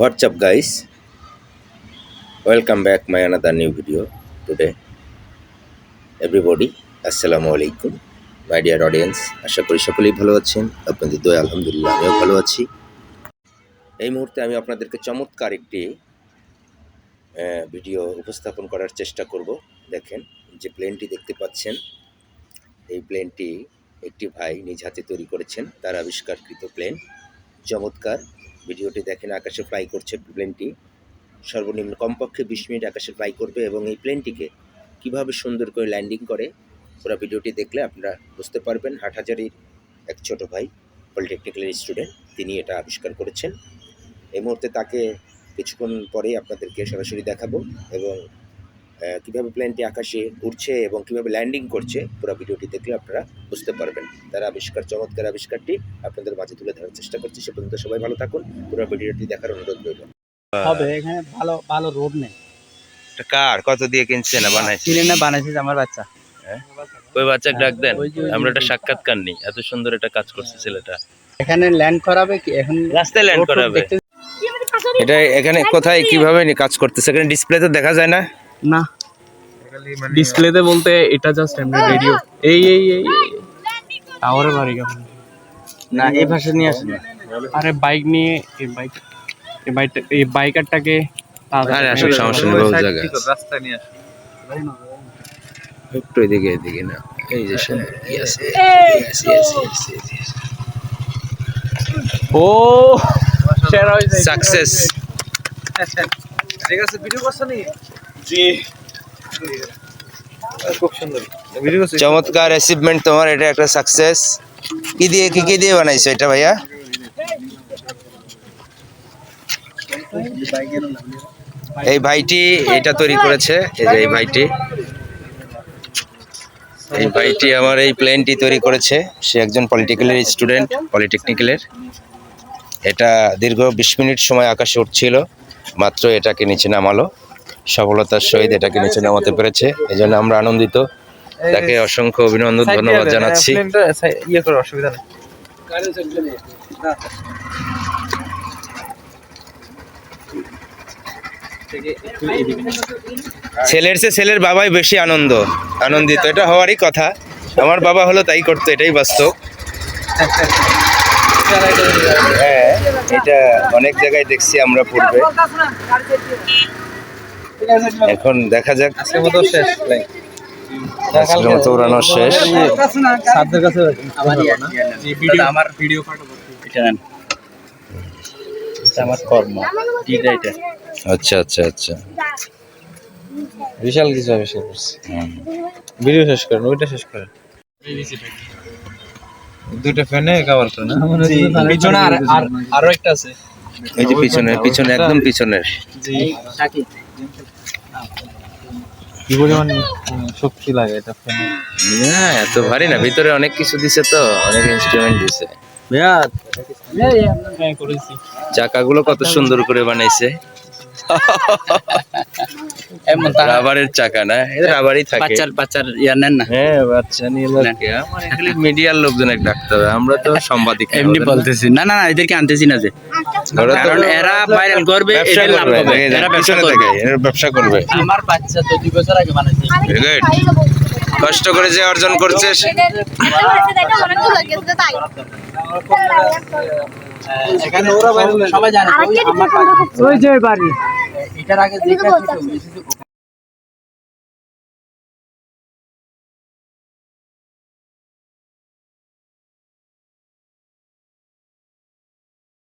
What's up, guys? Welcome back my another new video. Today. Everybody, আসসালামু আলাইকুম my dear audience আশা করি সকলেই ভালো আছেন। আপনাদের দয়া আলহামদুলিল্লাহ আমিও ভালো আছি। এই মুহূর্তে আমি আপনাদেরকে চমৎকার একটি ভিডিও উপস্থাপন করার চেষ্টা করব। দেখেন যে প্লেনটি দেখতে পাচ্ছেন এই প্লেনটি একটি ভাই নিজ হাতে তৈরি করেছেন। তার আবিষ্কারকৃত প্লেন চমৎকার। ভিডিওটি দেখেন, আকাশে ফ্লাই করছে প্লেনটি সর্বনিম্ন কমপক্ষে বিশ মিনিট আকাশে ফ্লাই করবে এবং এই প্লেনটিকে কীভাবে সুন্দর করে ল্যান্ডিং করে, পুরো ভিডিওটি দেখলে আপনারা বুঝতে পারবেন। হাটহাজারির এক ছোট ভাই পলিটেকনিক্যাল স্টুডেন্ট তিনি এটা আবিষ্কার করেছেন। এই মুহূর্তে তাকে কিছুক্ষণ পরেই আপনাদেরকে সরাসরি দেখাবো এবং কীভাবে প্লেনটি আকাশে উড়ছে এবং কীভাবে ল্যান্ডিং করছে পুরো ভিডিওটি দেখলে আপনারা বুঝতে পারবেন। তারা আবিষ্কার চমৎকার আবিষ্কারটি আপনাদের মাঝে তুলে ধরার চেষ্টা করছি। সে পর্যন্ত সবাই ভালো থাকুন। পুরো ভিডিওটি দেখার অনুরোধ রইল। হবে এখানে ভালো ভালো রোড নেই। কার? কত দিয়ে কিনছে না বানাইছে কিনে না বানাইছিস আমার বাচ্চা। ওই বাচ্চা ডাক দেন। ওই আমরা একটা সাক্ষাৎকার নেই। এত সুন্দর একটা কাজ করছে ছেলেটা। এখানে ল্যান্ড করাবে কি? এখন রাস্তায় ল্যান্ড করাবে। এটা এখানে কোথায় কীভাবে নি কাজ করতেছে? এখানে ডিসপ্লেতে দেখা যায় না? না। ডিসপ্লেতে বলতে এটা জাস্ট এমনি রেডিও এই এই এই টাওয়ারের বাড়ি কেমন? না এই ভাষা নিয়ে আসেন আরে বাইক নিয়ে এই বাইক এই বাইকটা এই বাইকারটাকে আরে আসলে সমস্যা নেই বহু জায়গা রাস্তায় নিয়ে আসে। একটু এদিকে এদিকে না এই যে yes yes yes yes ও সেরা হয়েছে সাকসেস ঠিক আছে ভিডিও করছ নি? জি। খুব সুন্দর। ভিডিও করছ। চমৎকার অ্যাচিভমেন্ট তোমার এটা একটা সাকসেস কি দিয়ে কি কি দিয়ে বানাইছো এটা ভাইয়া? এই ভাইটি এটা তৈরি করেছে এই যে এই ভাইটি। এই ভাইটি আমার এই প্লেনটি তৈরি করেছে। সে একজন পলিটিক্যালের স্টুডেন্ট পলিটেকনিক্যালের এটা দীর্ঘ বিশ মিনিট সময় আকাশে উঠছিল মাত্র এটাকে নিচে নামালো। সফলতার সহিত এটাকে নিচে নামাতে পেরেছে এই জন্য আমরা আনন্দিত। তাকে অসংখ্য অভিনন্দন ধন্যবাদ জানাচ্ছি। ইয়ে অসুবিধা নেই। ছেলের চেয়ে ছেলের বাবাই বেশি আনন্দ আনন্দিত। এটা হওয়ারই কথা। আমার বাবা হলো তাই করতো এটাই বাস্তব। হ্যাঁ এটা অনেক জায়গায় দেখছি আমরা পূর্বে। এখন দেখা যাক। আজকের মতো শেষ আজকের উড়ানো শেষ। আমার ভিডিও আমার কর্ম। আচ্ছা আচ্ছা আচ্ছা। বিশাল কিছু আবিষ্কার করছি। ভিডিও শেষ করেন ওইটা শেষ করেন। দুটো ফ্যানে কভার করে পিছনে আর আর আরও একটা আছে। এই যে পিছনে পিছনে একদম পিছনের। জি। কি পরিমাণ শক্তি লাগে এটা না এত ভারী না ভিতরে অনেক কিছু দিছে তো অনেক ইনস্ট্রুমেন্ট দিছে। হ্যাঁ করেছি। চাকাগুলো কত সুন্দর করে বানাইছে। এমন রাবারের চাকা না? এটা রাবারই থাকে। বাচ্চার বাচ্চার ইয়া নেন না। হ্যাঁ বাচ্চা নিয়ে লাগে আমার এখানে মিডিয়ার লোকজনের ডাকতে হবে আমরা তো সাংবাদিক এমনি বলতেছি। না না না এদেরকে আনতেছি না যে। কারণ এরা ভাইরাল করবে ব্যবসা এদের লাভ করবে। হবে। এরা ব্যবসা করবে। এরা ব্যবসা করবে। আমার বাচ্চা তো দুই বছর আগে বানাইছে। কষ্ট করে যে অর্জন করছে এখানে ওরা সবাই জানে। ওই যে বাড়ি। এটার আগে যে কাজ